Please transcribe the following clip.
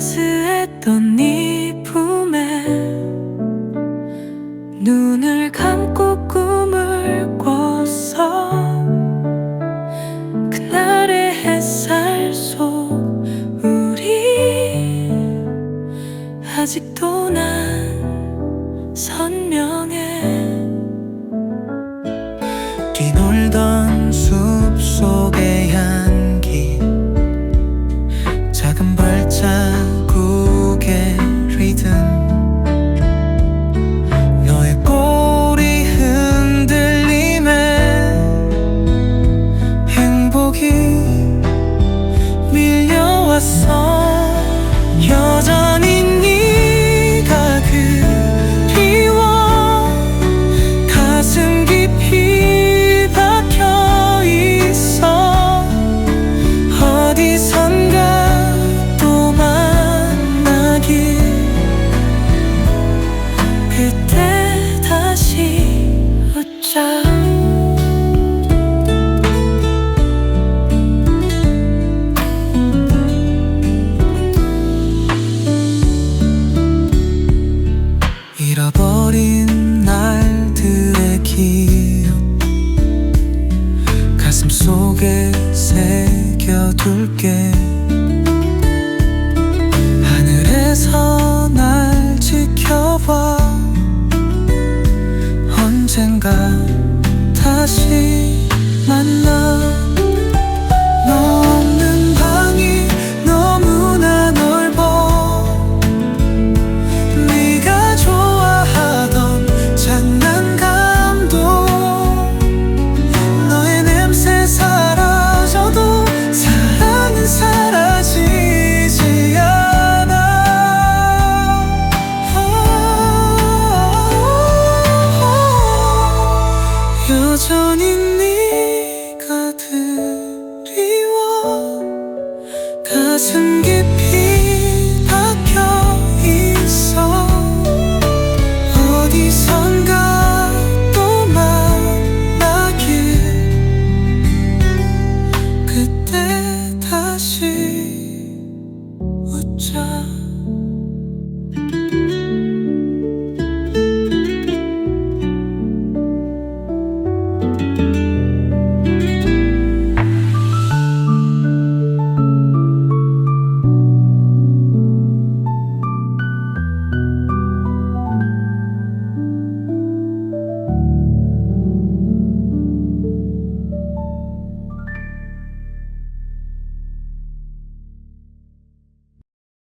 따스했던 네 품에 눈을 감고 꿈을 꿨어 그날의 햇살 속 우리 아직도 난 선명해. 뛰놀던 song. 속에 새겨둘게. 하늘에서 날 지켜봐. 언젠가 다시 만나.